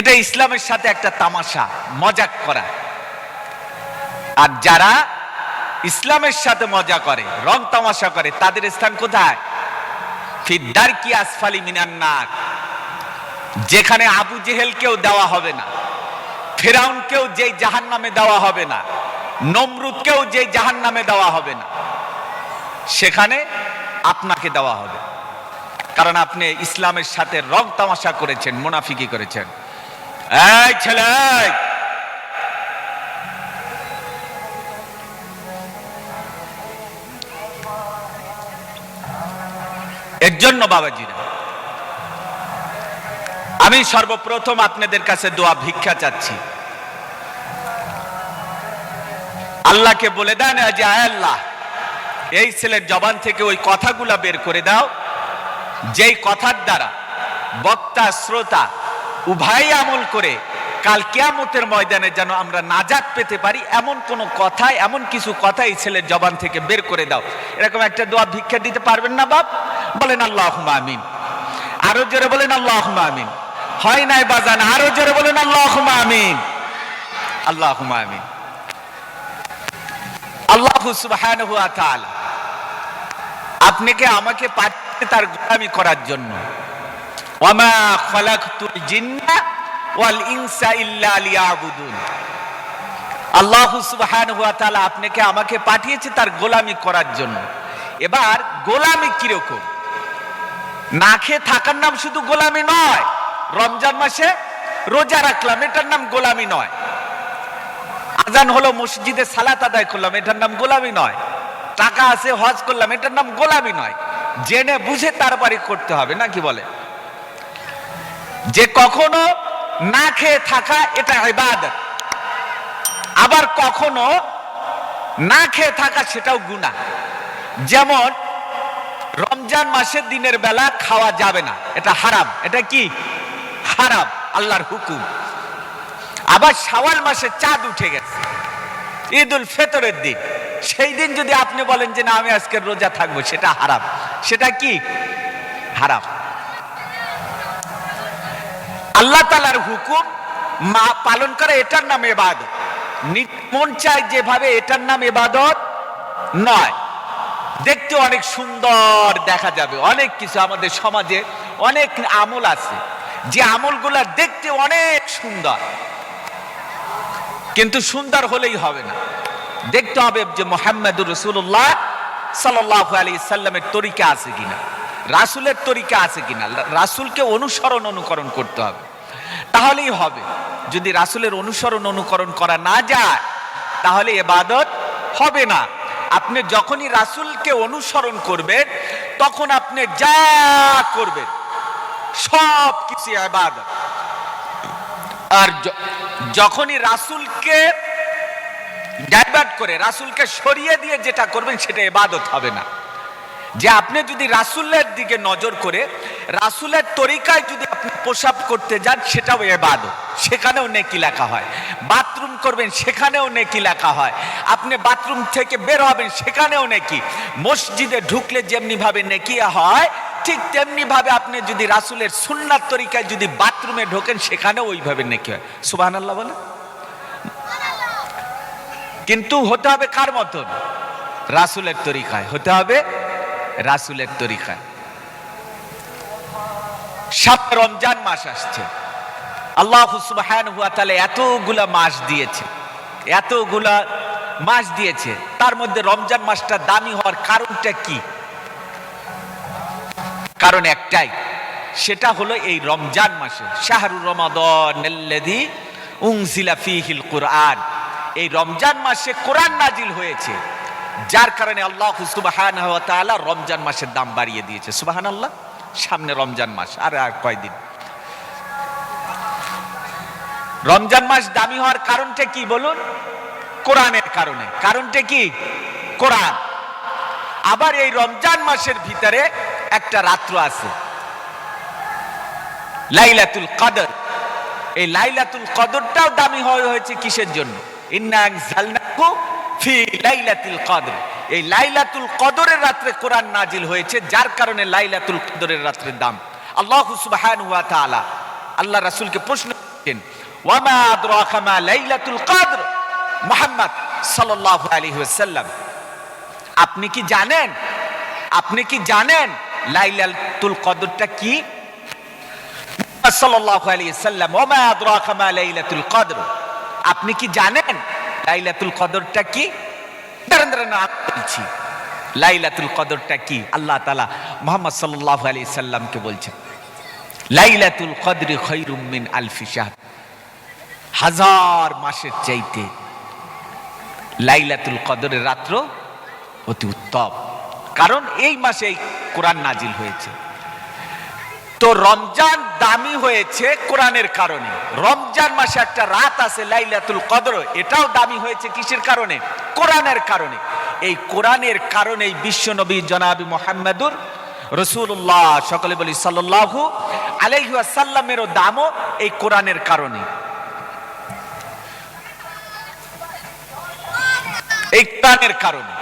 এটা ইসলামের সাথে একটা তামাশা, মজাক করা। আর যারা ইসলামের সাথে মজা করে, রং তামাশা করে, তাদের স্থান কোথায়? ফিদ্দার কি আসফালি মিনান্নার যেখানে আবু জেহেলকেও দেওয়া হবে না, ফেরাউনকেও যেই জাহান নামে দেওয়া হবে না, নমরুদকেও যেই জাহান নামে দেওয়া হবে না, সেখানে আপনাকে দেওয়া হবে। কারণ আপনি ইসলামের সাথে রং তামাশা করেছেন, মুনাফিকি করেছেন। এই ছেলে! এর জন্য বাবাজিরা, আমি সর্বপ্রথম আপনাদের কাছে দোয়া ভিক্ষা চাচ্ছি আল্লাহকে বলে দেন যে আল্লাহ, এই ছেলের জবান থেকে ওই কথাগুলা বের করে দাও যেই কথার দ্বারা বক্তা, শ্রোতা উভয় আমল করে কাল কিয়ামতের ময়দানে যেন আমরা নাজাত পেতে পারি, এমন কোন কথা এমন কিছু কথা এই ছেলের জবান থেকে বের করে দাও। এরকম একটা দোয়া ভিক্ষা দিতে পারবেন না বাপ? বলেন আল্লাহ আমিন। আরও জোরে বলেন আল্লাহ আমিন। হয় নাই বাজান? আরও জোরে বলেন আল্লাহ আমিন। আল্লাহ আমিন। আল্লাহ সুবহানাহু আপনাকে আমাকে পাঠিয়ে তার গোলামি করার জন্য ওয়ামা খালাকতুল জিন্না ওয়াল ইনসা ইল্লা লিয়াবুদুন। আল্লাহ সুবহানাহু ওয়া তাআলা আপনাকে আমাকে পাঠিয়েছে তার গোলামি করার জন্য। এবার গোলামি কীরকম? না খেয়ে থাকার নাম শুধু গোলামি নয়, রমজান মাসে রোজা রাখলাম, এটার নাম গোলামি নয়। আজান হলো মসজিদে সালাত আদায় করলাম, এটার নাম গোলামি নয়। টাকা আছে, হজ করলাম, এটার নাম গোলামি নয়। জেনে বুঝে তারপরে করতে হবে, না কি বলে? যে কখনো না খেয়ে থাকা এটা ইবাদত। আবার কখনো না খেয়ে থাকা সেটাও গুনাহ। যেমন রমজান মাসের দিনের বেলা খাওয়া যাবে না, এটা হারাম। এটা কি? হারাম, আল্লাহর হুকুম। আবার শাওয়াল মাসে চাঁদ উঠে গেছে ঈদ উল ফেতরের দিন। সেই দিন যদি আপনি বলেন যে না, আমি আজকে রোজা থাকব, সেটা হারাম। সেটা কি? হারাম। আল্লাহ তালার হুকুম মা পালন করে এটার নাম এবাদত মন চায় যেভাবে এটার নাম এবাদত নয়। দেখতে অনেক সুন্দর দেখা যাবে। অনেক কিছু আমাদের সমাজে অনেক আমল আছে। যে আমলগুলা দেখতে অনেক সুন্দর। কিন্তু সুন্দর হলেই হবে না। দেখতে হবে যে মোহাম্মদুর রসুল্লাহ সাল্লাহ আলী সাল্লামের তরিকা আছে কিনা। রাসুলের তরিকা আছে কিনা? রাসুলকে অনুসরণ অনুকরণ করতে হবে। তাহলেই হবে। যদি রাসুলের অনুসরণ অনুকরণ করা না যায়, তাহলে এবাদত হবে না। আপনি যখনই রাসুলকে অনুসরণ করবেন, তখন আপনি যা করবেন, সব কিছু এবাদত আর যখনই রাসুলকে ডাইভার্ট করে, রাসুলকে সরিয়ে দিয়ে যেটা করবেন, সেটা এবাদত হবে না। যে আপনি যদি রাসুলের দিকে নজর করে, রাসুলের তরিকায় যদি আপনি প্রসাব করতে যান, সেটাও এবাদত সেখানেও নেকি লেখা হয়। বাথরুম করবেন, সেখানেও নেকি লেখা হয়। আপনি বাথরুম থেকে বের হবেন, সেখানেও নেকি। মসজিদে ঢুকলে যেমনি ভাবে নেকি হয়, ঠিক তেমনিভাবে আপনি যদি রাসুলের সুন্নার তরিকায় যদি বাথরুমে ঢোকেন, সেখানেও ওইভাবে নেকি হয়। সুবাহ আল্লাহ বলে কিন্তু হতে হবে কার মতন? রাসুলের তরিকায়। হতে হবে রাসুলের তরিকায় সামনে রমজান মাস আসছে। আল্লাহ সুবহানাহু ওয়া তাআলা এতগুলা মাস দিয়েছে, এতগুলা মাস দিয়েছে, তার মধ্যে রমজান মাসটা দামি হওয়ার কারণটা কি? কারণ একটাই, সেটা হলো এই রমজান মাসে শাহরু রমাদন উংসিলা ফিহিল কোরআন। এই রমজান মাসে কোরআন নাজিল হয়েছে। যার কারণে আল্লাহ তাআলা রমজান মাসের দাম বাড়িয়ে দিয়েছে। সুবহানাল্লাহ, সামনে রমজান মাস, আর আর কয়দিন? রমজান মাস দামি হওয়ার কারণটা কি বলুন? কোরআনের কারণে। কারণটা কি? কোরআন। আবার এই রমজান মাসের ভিতরে একটা রাত্র আছে। লাইলাতুল কদর। এই লাইলাতুল কদরটাও দামি হয়ে হয়েছে কিসের জন্য? ইন্না আনজালনাহু ফি লাইলাতুল কদর। এই লাইলাতুল কদরের রাত্রে কোরআন নাজিল হয়েছে, যার কারণে লাইলাতুল কদরের রাত্রের দাম। আল্লাহ সুবহানাহু ওয়া তাআলা আল্লাহ রাসূলকে প্রশ্ন ওয়ামা আদরাকা মা লাইলাতুল কদর? মুহাম্মদ সাল্লাল্লাহু আলাইহি ওয়াসাল্লাম, আপনি কি জানেন? আপনি কি জানেন লাইলাতুল কদরটা কি? সাল্লাল্লাহু আলাইহি সাল্লাম ওমা আদরাকা মা লাইলাতুল কদর? আপনি কি জানেন লাইলাতুল কদরটা কি? লাইলাতুল কদরটা কি? আল্লাহ তাআলা মুহাম্মদ সাল্লাল্লাহু আলি সাল্লামকে বলছেন, লাইলাতুল কদরি খৈরুম মিন আলফি শাহর। হাজার মাসের চাইতে লাইলাতুল কদরের রাত্র অতি উত্তম। কারণ এই মাসে এই কোরআন নাজিল হয়েছে। তো রমজান দামি হয়েছে কোরআনের কারণে। রমজান মাসে একটা রাত আছে লাইলাতুল কদর, এটাও দামি হয়েছে কিসের কারণে? কোরআনের কারণে। এই কোরআনের কারণে এই বিশ্ব নবী জনাবি মোহাম্মদুর রসুল্লাহ সকলে বলি সাল্লাহু আলাইহাসাল্লামেরও দামও এই কোরআনের কারণে। এই কোরআনের কারণে।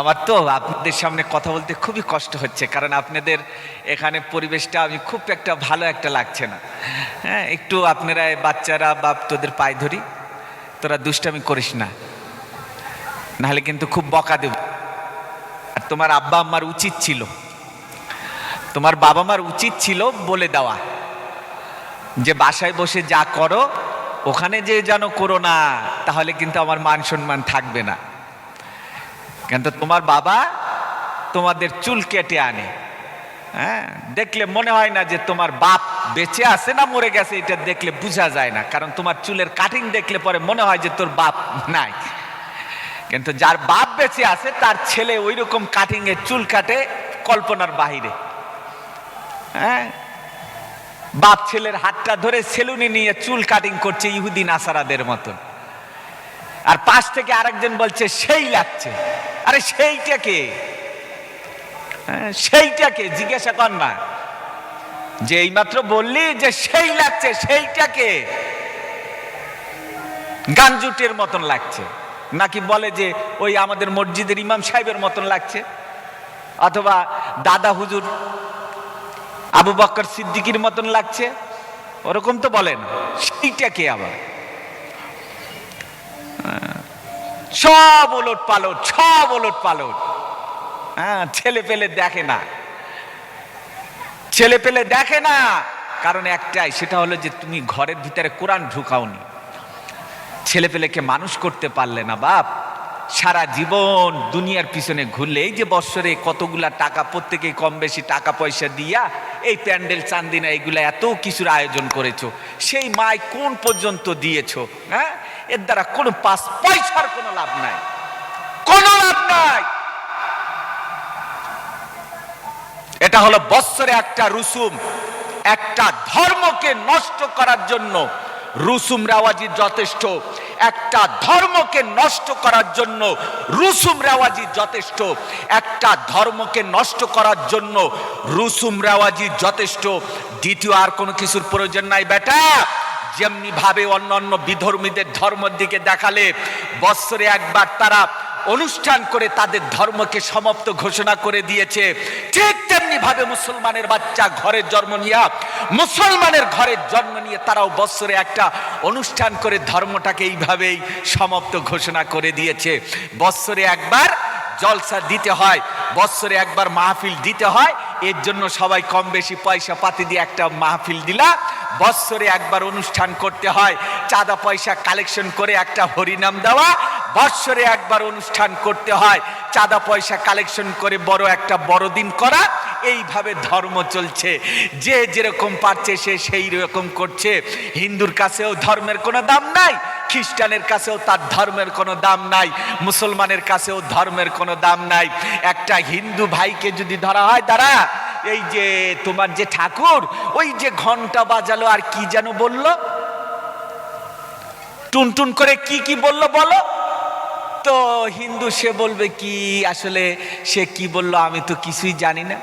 আমার তো আপনাদের সামনে কথা বলতে খুবই কষ্ট হচ্ছে, কারণ আপনাদের এখানে পরিবেশটা আমি খুব একটা ভালো একটা লাগছে না। হ্যাঁ একটু আপনারা বাচ্চারা, বাপ তোদের পায়ে ধরি, তোরা দুষ্টামি করিস না। নাহলে কিন্তু খুব বকা দেব। আর তোমার আব্বা আমার উচিত ছিল। তোমার বাবা মার উচিত ছিল বলে দেওয়া। যে বাসায় বসে যা করো, ওখানে যে যেন করো না, তাহলে কিন্তু আমার মান সম্মান থাকবে না। কিন্তু তোমার বাবা তোমাদের চুল কেটে আনে। হ্যাঁ? দেখলে মনে হয় না যে তোমার বাপ বেঁচে আছে না মরে গেছে, এটা দেখলে বোঝা যায় না। কারণ তোমার চুলের কাটিং দেখলে পরে মনে হয় যে তোর বাপ নাই। কিন্তু যার বাপ বেঁচে আছে, তার ছেলে ওই রকম কাটিং এ চুল কাটে কল্পনার বাহিরে। হ্যাঁ? বাপ ছেলের হাতটা ধরে সেলুনি নিয়ে চুল কাটিং করছে ইহুদি নাসারাদের মতন। আর পাশ থেকে আরেকজন বলছে, সেই লাগছে। আরে সেইটাকে হ্যাঁ, সেইটাকে জিজ্ঞাসা কর না। যে এইমাত্র বললি যে সেই লাগছে সেইটাকে গানজুটের মতন লাগছে। নাকি বলে যে ওই আমাদের মসজিদের ইমাম সাহেবের মতন লাগছে? অথবা দাদা হুজুর আবু বক্কর সিদ্দিকির মতন লাগছে? ওরকম তো বলেন। সেইটাকে আবার? সব ওলট পালট, সব ওলট পালট। হ্যাঁ ছেলে পেলে দেখে না। ছেলে পেলে দেখে না। কারণ একটাই, সেটা হলো যে তুমি ঘরের ভিতরে কোরআন ঢুকাওনি। ছেলে পেলেকে মানুষ করতে পারলে না, বাপ। সারা জীবন দুনিয়ার পিছনে ঘুরলে, এই যে বৎসরে কতগুলা টাকা, প্রত্যেকেই কম বেশি টাকা পয়সা দিয়া, এই প্যান্ডেল, চান্দিনা, এগুলা এত কিছুর আয়োজন করেছ। সেই মায় কোন পর্যন্ত দিয়েছ হ্যাঁ? এর দ্বারা কোনো পাঁচ পয়সার কোনো লাভ নাই। কোনো লাভ নাই। এটা হলো বৎসরে একটা রুসুম, একটা ধর্মকে নষ্ট করার জন্য রুসুম রেওয়াজি যথেষ্ট। একটা ধর্মকে নষ্ট করার জন্য রুসুম রেওয়াজি যথেষ্ট। একটা ধর্মকে নষ্ট করার জন্য রুসুম রেওয়াজি যথেষ্ট। দ্বিতীয় আর কোনো কিছুর প্রয়োজন নাই বেটা। যেমনিভাবে অন্য অন্য বিধর্মীদের ধর্মের দিকে দেখালে বৎসরে একবার তারা অনুষ্ঠান করে তাদের ধর্মকে সমাপ্ত ঘোষণা করে দিয়েছে। ঠিক তেমনি ভাবে মুসলমানের বাচ্চা ঘরে জন্ম নিয়ে, মুসলমানের ঘরের জন্ম নিয়ে তারাও বৎসরে একটা অনুষ্ঠান করে ধর্মটাকে এইভাবেই সমাপ্ত ঘোষণা করে দিয়েছে। বৎসরে একবার জলসা দিতে হয়, বৎসরে একবার মাহফিল দিতে হয়, এর জন্য সবাই কম বেশি পয়সা পাতি দিয়ে একটা মাহফিল দিলা। বৎসরে একবার অনুষ্ঠান করতে হয়, চাঁদা পয়সা কালেকশন করে একটা হরিনাম দেওয়া বৎসরে একবার অনুষ্ঠান করতে হয়। চাঁদা পয়সা কালেকশন করে বড় একটা বড়দিন করা, এইভাবে ধর্ম চলছে। যে যেরকম পারছে সে সেই রকম করছে। হিন্দুর কাছেও ধর্মের কোনো দাম নাই, খ্রিস্টানের কাছেও তার ধর্মের কোনো দাম নাই, মুসলমানের কাছেও ধর্মের কোনো দাম নাই। একটা হিন্দু ভাইকে যদি ধরা হয় তারা এই যে তোমার যে ঠাকুর, ওই যে ঘণ্টা বাজালো আর কি যেন বলল? টুনটুন করে কি কি বলল বলো? তো হিন্দু, সে বলবে, কি আসলে সে কি বলল? আমি তো কিছুই জানি না।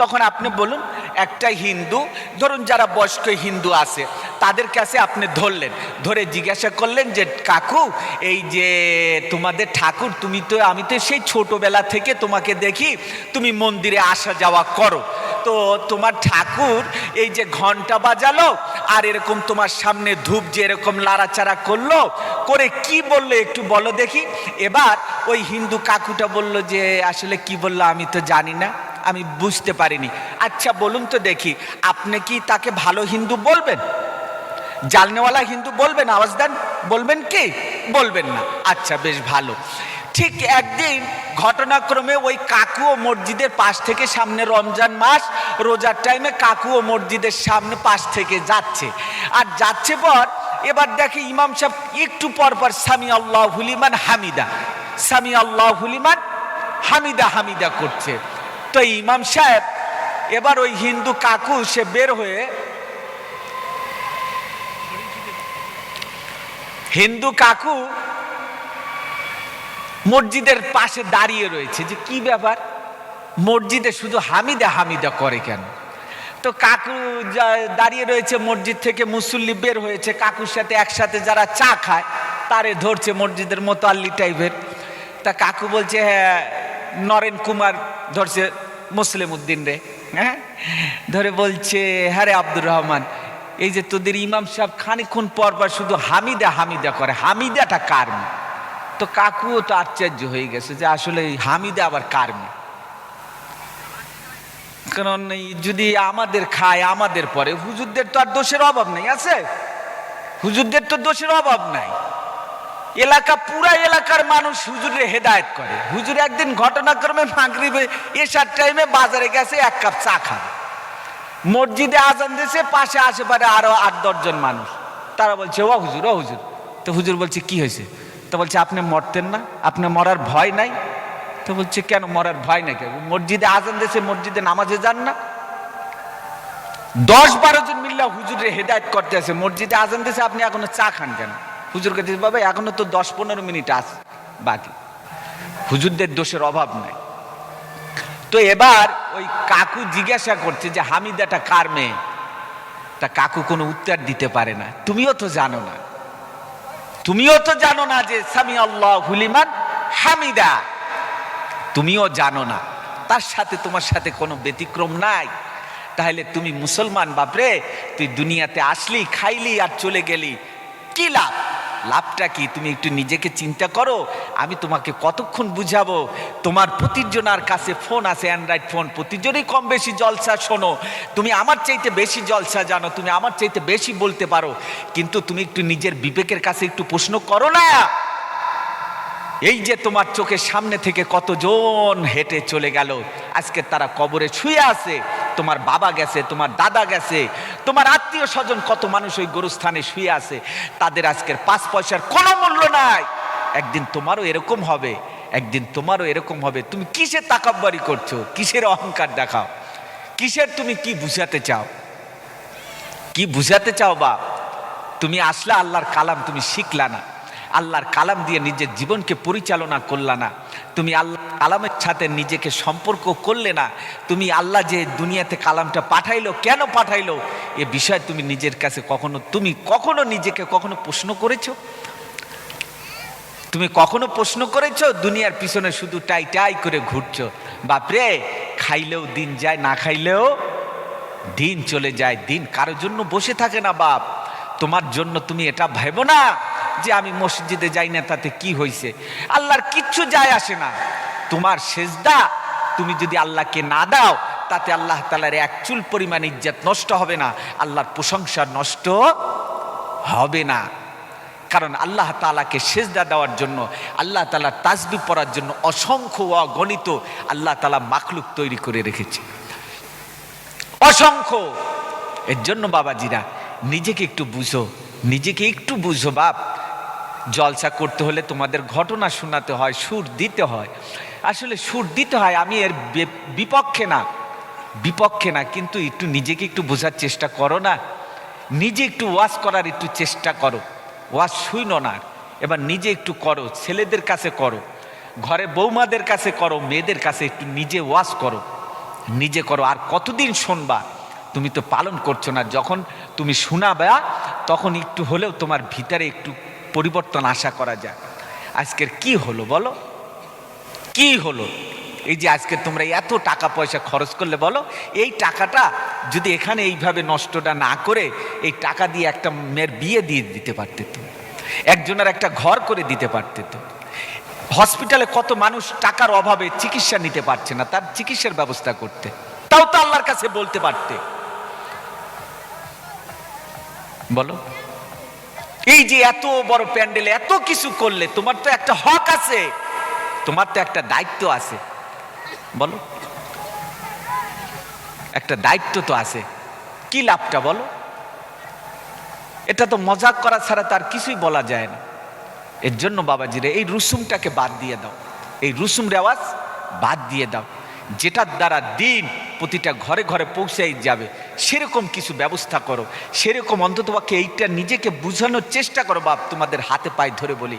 তখন আপনি বলুন, একটা হিন্দু, ধরুন যারা বয়স্ক হিন্দু আছে, তাদের কাছে আপনি ধরলেন, ধরে জিজ্ঞাসা করলেন যে, কাকু, এই যে তোমাদের ঠাকুর, তুমি তো, আমি তো সেই ছোটবেলা থেকে তোমাকে দেখি, তুমি মন্দিরে আসা যাওয়া করো। তো তোমার ঠাকুর, এই যে ঘণ্টা বাজালো, আর এরকম তোমার সামনে ধূপ যে এরকম লাড়াচাড়া করল, করে কি বলল একটু বলো দেখি। এবার ওই হিন্দু কাকুটা বলল যে, আসলে কি বলল আমি তো জানি না, আমি বুঝতে পারিনি। আচ্ছা বলুন তো দেখি, আপনি কি তাকে ভালো হিন্দু বলবেন? জালনেওয়ালা হিন্দু বলবেন? আওয়াজ দেন। বলবেন কি? বলবেন না। আচ্ছা বেশ ভালো। ঠিক একদিন ঘটনাক্রমে ওই কাকু ও মসজিদের পাশ থেকে সামনে রমজান মাস, রোজার টাইমে কাকু ও মসজিদের সামনে পাশ থেকে যাচ্ছে। আর যাচ্ছে পর এবার দেখে ইমাম সাহেব একটু পর পর সামি আল্লাহ হুলিমান হামিদা সামি আল্লাহ হুলিমান হামিদা হামিদা করছে। তো ইমাম সাহেব এবার ওই হিন্দু কাকু, সে বের হয়ে হিন্দু কাকু মসজিদের পাশে দাঁড়িয়ে রয়েছে যে কি ব্যাপার? মসজিদে শুধু হামিদা হামিদা করে কেন? তো কাকু দাঁড়িয়ে রয়েছে মসজিদ থেকে মুসল্লি বের হয়েছে, কাকুর সাথে একসাথে যারা চা খায়, তারে ধরছে মসজিদের মতো আল্লি টাইপের। তা কাকু বলছে হ্যাঁ নরেন কুমার ধরছে মুসলিম উদ্দিন রে। হ্যাঁ? ধরে বলছে হ্যাঁ রে আব্দুর রহমান, এই যে তোদের ইমাম সাহেব খানিক্ষণ পর পর শুধু হামিদা হামিদা করে। হামিদাটা কার মেয়ে? তো কাকুও তো আশ্চর্য হয়ে গেছে যে আসলে হামিদা আবার কার? কারণ যদি আমাদের খায়, আমাদের পরে। হুজুরদের তো আর দোষের অভাব নেই, আছে? হুজুরদের তো দোষের অভাব নাই। এলাকা, পুরা এলাকার মানুষ হুজুরে হেদায়েত করে। হুজুর একদিন ঘটনাক্রমে মাগরিবে এসার টাইমে বাজারে গেছে, এক কাপ চা খাবে। মসজিদে আজান দিয়েছে, পাশে আশেপাশে আরও আট দশজন মানুষ। তারা বলছে, ও হুজুর ও হুজুর। তো হুজুর বলছে, কি হয়েছে? তো বলছে, আপনি মরতেন না, আপনি মরার ভয় নাই। তো বলছে, কেন মরার ভয় নাই? কেন মসজিদে আজান দেশে মসজিদে নামাজে যান না। দশ বারো জন মিল্লা হুজুরে হেদায়ত করতে আছে, মসজিদে আজান দেশে আপনি এখনও চা খান কেন? হুজুর কাছে বাবা, এখনও তো দশ পনেরো মিনিট আছে, বাকি। হুজুরদের দোষের অভাব নাই। তো এবার ওই কাকু জিজ্ঞাসা করছে যে, হামিদাটা কার মেয়ে? তা কাকু কোনো উত্তর দিতে পারে না। তুমিও তো জানো না। তুমিও তো জানো না যে সামি আল্লাহ হুলিমান হামিদা। তুমিও জানো না। তার সাথে তোমার সাথে কোনো ব্যতিক্রম নাই। তাহলে তুমি মুসলমান, বাপরে, তুই দুনিয়াতে আসলি, খাইলি আর চলে গেলি। কি লাভ? লাভটা কি? তুমি একটু নিজেকে চিন্তা করো। আমি তোমাকে কতক্ষণ বুঝাবো? তোমার প্রতিজনার কাছে ফোন আছে অ্যান্ড্রয়েড ফোন প্রতিজনই কম বেশি জলসা শোনো। তুমি আমার চাইতে বেশি জলসা জানো, তুমি আমার চাইতে বেশি বলতে পারো। কিন্তু তুমি একটু নিজের বিবেকের কাছে একটু প্রশ্ন করো না। এই যে তোমার চোখের সামনে থেকে কতজন হেঁটে চলে গেল, আজকে তারা কবরে শুয়ে আছে। তোমার বাবা গেছে, তোমার দাদা গেছে। তোমার আত্মীয় স্বজন কত মানুষ ওই গরুস্থানে শুয়ে আছে। তাদের আজকের পাঁচ পয়সার কোনো মূল্য নাই। একদিন তোমারও এরকম হবে, একদিন তোমারও এরকম হবে। তুমি কিসের তাকাব্বারি করছ? কিসের অহংকার দেখাও? কিসের তুমি কি বুঝাতে চাও? কি বুঝাতে চাও বা? তুমি আসলে আল্লাহর কালাম, তুমি শিখলা না। আল্লাহর কালাম দিয়ে নিজের জীবনকে পরিচালনা করলা না। তুমি আল্লাহ কালামের সাথে নিজেকে সম্পর্ক করলে না। তুমি আল্লাহ যে দুনিয়াতে কালামটা পাঠাইলো, কেন পাঠাইলো? এ বিষয়ে তুমি নিজের কাছে কখনো, তুমি কখনো নিজেকে কখনো প্রশ্ন করেছ? তুমি কখনো প্রশ্ন করেছ, দুনিয়ার পিছনে শুধু টাই টাই করে ঘুরছো বাপরে, খাইলেও দিন যায়, না খাইলেও দিন চলে যায়, দিন কারোর জন্য বসে থাকে না বাপ। তোমার জন্য তুমি এটা ভেবো না যে আমি মসজিদে যাই না, তাতে কি হয়েছে আল্লাহর কিচ্ছু যায় আসে না। তোমার সেজদা তুমি যদি আল্লাহকে না দাও, তাতে আল্লাহ তালার এক চুল পরিমাণ ইজ্জত নষ্ট হবে না, আল্লাহর প্রশংসা নষ্ট হবে না। কারণ আল্লাহ তালাকে সেজদা দেওয়ার জন্য, আল্লাহ তালা তাসবি পড়ার জন্য অসংখ্য অগণিত আল্লাহ তালা মাখলুক তৈরি করে রেখেছে। অসংখ্য। এর জন্য বাবাজিরা, নিজেকে একটু বুঝো, নিজেকে একটু বুঝো বাপ। জলসা করতে হলে তোমাদের ঘটনা শোনাতে হয়, সুর দিতে হয়। আসলে সুর দিতে হয় আমি এর বিপক্ষে না বিপক্ষে না, কিন্তু একটু নিজেকে একটু বোঝার চেষ্টা করো না। নিজে একটু ওয়াশ করার একটু চেষ্টা করো। ওয়াশ শুইনো না। এবার নিজে একটু করো, ছেলেদের কাছে করো, ঘরে বৌমাদের কাছে করো, মেয়েদের কাছে একটু নিজে ওয়াশ করো, নিজে করো। আর কতদিন শুনবা? তুমি তো পালন করছ না। যখন তুমি শোনাবা, তখন একটু হলেও তোমার ভিতরে একটু পরিবর্তন আশা করা যায়। আজকের কি হলো বলো? কি হলো? এই যে আজকে তোমরা এত টাকা পয়সা খরচ করলে বলো, এই টাকাটা যদি এখানে এইভাবে নষ্টটা না করে এই টাকা দিয়ে একটা মেয়ের বিয়ে দিয়ে দিতে পারতে তো। একজনের একটা ঘর করে দিতে পারতে তো। হসপিটালে কত মানুষ টাকার অভাবে চিকিৎসা নিতে পারছে না, তার চিকিৎসার ব্যবস্থা করতে। তাও তো আল্লাহর কাছে বলতে পারতে। বলো। এই যে এত বড় প্যান্ডেলে এত কিছু করলে, তোমার তো একটা হক আছে, তোমার তো একটা দায়িত্ব আছে। বলো। একটা দায়িত্ব তো আছে। কি লাভটা বলো? এটা তো মজাক করা ছাড়া তার কিছুই বলা যায় না। এর জন্য বাবাজিরে এই রুসুমটাকে বাদ দিয়ে দাও। এই রুসুম রেওয়াজ বাদ দিয়ে দাও। যেটার দ্বারা দিন প্রতিটা ঘরে ঘরে পৌঁছাই যাবে, সেরকম কিছু ব্যবস্থা করো। সেরকম অন্ততপক্ষে এইটা নিজেকে বুঝানোর চেষ্টা করো বাপ, তোমাদের হাতে পায়ে ধরে বলি।